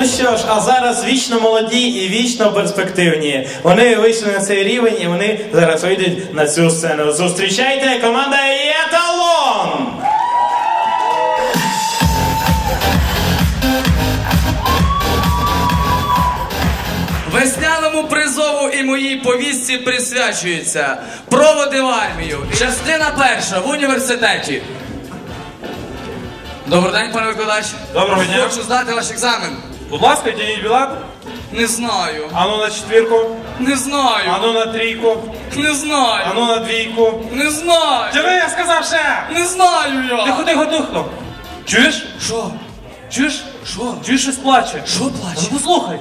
Ну що ж, а зараз вічно молоді і вічно перспективні. Вони вийшли на цей рівень і вони зараз вийдуть на цю сцену. Зустрічайте команда Єталон! Весняному призову і моїй повістці присвячується проводи в армію. Частина перша в університеті. Добрий день, пане викладач. Доброго дня. Хочу здати ваш екзамен. Будь ласка, тяніть білет. Не знаю. Ану на четвірку. Не знаю. Ану на трійку. Не знаю. Ану на двійку. Не знаю. Тяни, я сказав ще! Не знаю я. Тихо, тихо, тихо. Чуєш? Що? Чуєш? Що? Чуєш, щось плаче? Що плаче? Ну послухай.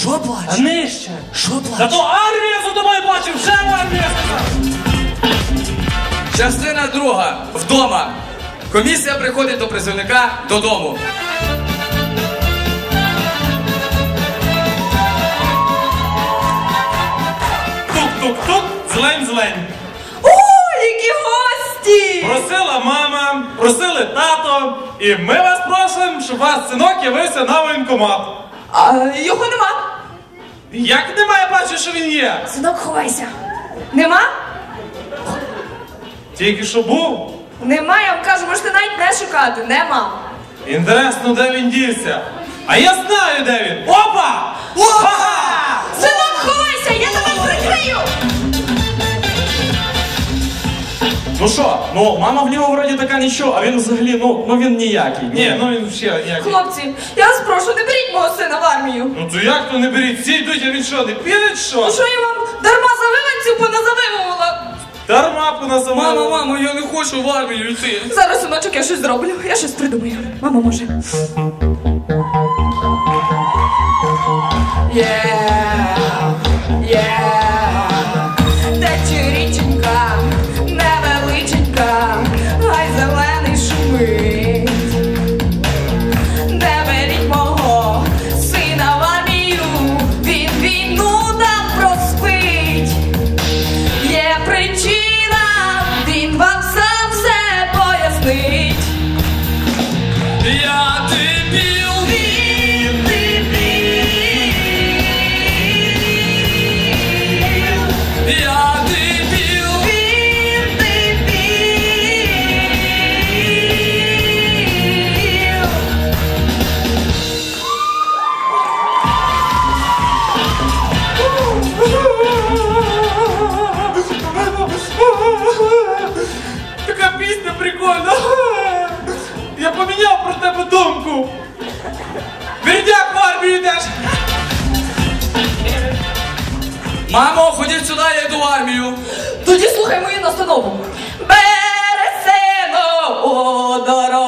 Що А плаче? нижче. Що Та плаче? то армія за тобою плаче, вже армія сказав. Частина друга. Вдома. Комісія приходить до призовника додому. Тук-тук-тук. О, які гості! Просила мама, просили тато, і ми вас просимо, щоб ваш синок явився на воєнкомат. А, його нема. Як немає, бачу, що він є. Синок, ховайся. Нема? Тільки що був. Нема, я вам кажу, можете навіть не шукати. Нема. Інтересно, де він дівся. А я знаю, де він. Опа! Опа! Синок, ховайся, я тебе прикрию! Ну що, ну мама в нього вроді така нічого, а він взагалі, ну, ну він ніякий. Ні, ну він ще ніякий. Хлопці, я вас прошу, не беріть мого сина в армію. Ну то як то не беріть? Всі йдуть, а він що, не піде чи Ну що? що я вам дарма завиванців поназавивувала? Дарма поназивали. Мамо, мамо, я не хочу в армію йти. Зараз, синочок, я щось зроблю. Я щось придумаю. Мама може. Yeah, yeah. Така прикольно. Я поміняв про тебе думку. Вердяк в армію йдеш. Мамо, ходіть сюди, я йду в армію. Тоді слухай мою настанову. Бересено у дорогу,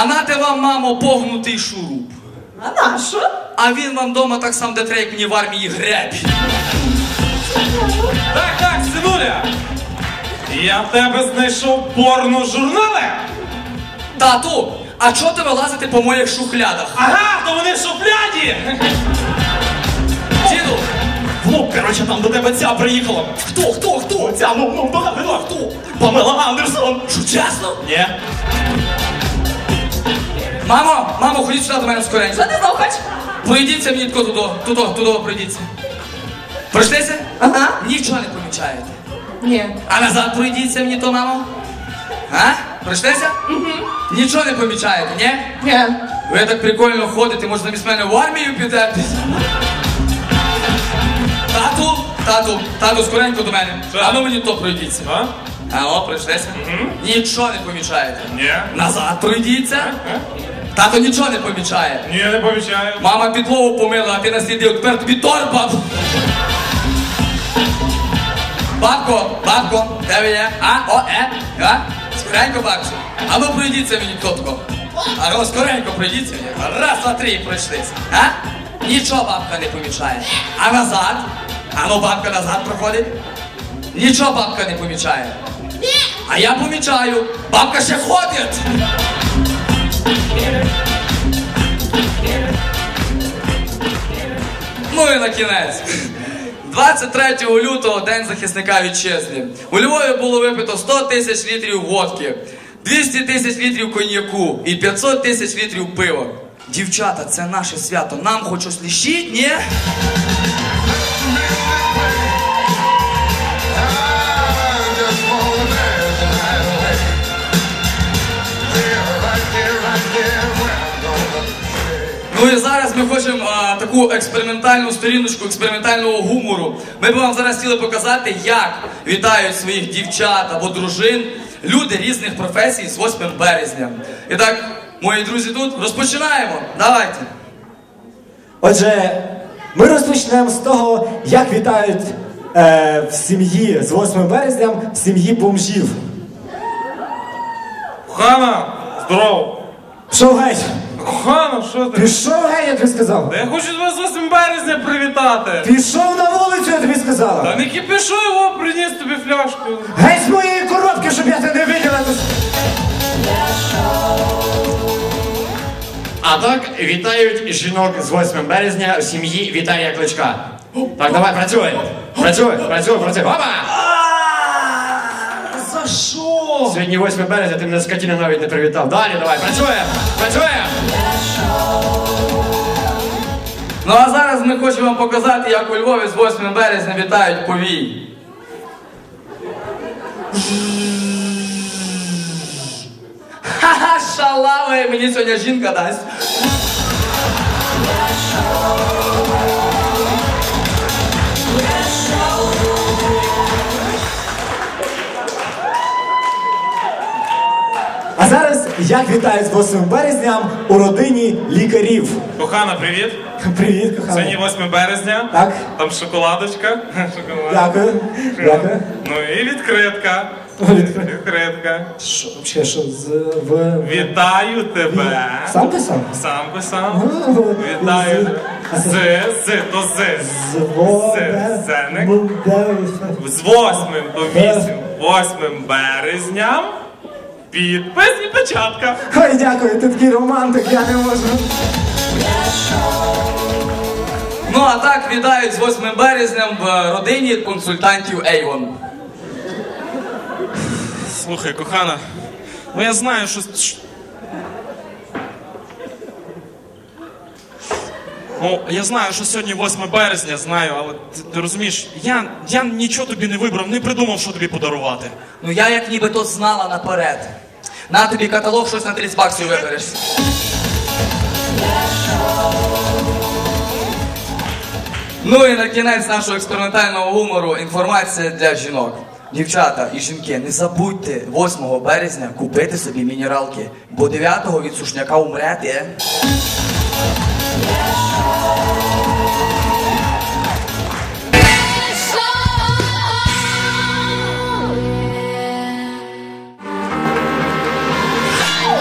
А нате вам, мамо, погнутий шуруп. А нащо? А він вам дома так сам детре, як мені в армії гребі. Так, так, синуля. Я в тебе знайшов порно журнали. Тату, а чого ти вилазите по моїх шухлядах? Ага, то вони в шуфляді. Діду, Ну, коротше, там до тебе ця приїхала. Хто, хто, хто? Ця, ну, ну, догадила, хто? Памела Андерсон. що чесно? Ні. Мамо, мамо, ходіть сюди до мене скоренько. Що ти знов хочеш? Пройдіться мені тако туди, туди, туди пройдіться. Пройшлися? Ага. Нічого не помічаєте. Ні. А назад пройдіться мені то, мамо. А? Пройшлися? Угу. Нічого не помічаєте, ні? Ні. Ви так прикольно ходите, може замість мене в армію підете? Тату, тату, тату, скоренько до мене. Що? А ну мені то пройдіться. А? А о, пройшлися? Нічого не помічаєте. Ні. Назад пройдіться. Тато нічого не помічає. Ні, не помічаю. Мама підлогу помила, а ти наслідив, тепер тобі торба. Бабко, бабко, де ви є? А, о, е, а? Скоренько, бабцю. А ну пройдіться мені тотко. А ну скоренько пройдіться мені. Раз, два, три і пройшлися. А? Нічого бабка не помічає. А назад? А ну бабка назад проходить. Нічого бабка не помічає. А я помічаю. Бабка ще ходить. Ну і на кінець. 23 лютого День захисника вітчизни. У Львові було випито 100 тисяч літрів водки, 200 тисяч літрів коньяку і 500 тисяч літрів пива. Дівчата, це наше свято. Нам хоч щось ні? Ну і зараз ми хочемо а, таку експериментальну сторіночку експериментального гумору. Ми б вам зараз хотіли показати, як вітають своїх дівчат або дружин люди різних професій з 8 березня. І так, мої друзі, тут розпочинаємо. Давайте. Отже, ми розпочнемо з того, як вітають е, в сім'ї з 8 березня в сім'ї бомжів. Кохана, здоров. Пішов геть! Кохана, що ти? Пішов геть, я тобі сказав! Та я хочу тебе з 8 березня привітати. Пішов на вулицю, я тобі сказала! Та не кипішу його, приніс тобі фляжку. Геть з моєї коробки, щоб я тебе не виділа! А так вітають жінок з 8 березня в сім'ї Віталія Кличка. Так, давай, працюй. Працюй, працюй, працюй. Опа! За що? Сьогодні 8 березня, ти мене скотіна навіть не привітав. Далі, давай, працюємо, працюємо. Ну а зараз ми хочемо вам показати, як у Львові з 8 березня вітають повій. Ха-ха, шалава, мені сьогодні жінка дасть. Як вітають з 8 березня у родині лікарів. Кохана, привіт. Привіт, кохана. Сьогодні 8 березня. Так, Там шоколадочка. Шоколад. дякую. Дякую. Ну і відкритка. Відкритка. Що, ще що, з, в... Вітаю тебе. Сам писав? Сам писав. Вітаю. З, з, то з. Зводе. Зеник. Мудеус. З 8 до 8, 8 березня. Підпис і печатка. Ой, дякую, ти такий романтик, я не можу. Ну а так вітають з 8 березня в родині консультантів Avon. Слухай, кохана, ну я знаю, що. Ну, я знаю, що сьогодні 8 березня, знаю, але ти, ти розумієш, я, я нічого тобі не вибрав, не придумав, що тобі подарувати. Ну я як ніби то знала наперед. На тобі каталог, щось на 30 баксів вибереш. Ну і на кінець нашого експериментального гумору інформація для жінок. Дівчата і жінки, не забудьте 8 березня купити собі мінералки, бо 9-го від сушняка умрете.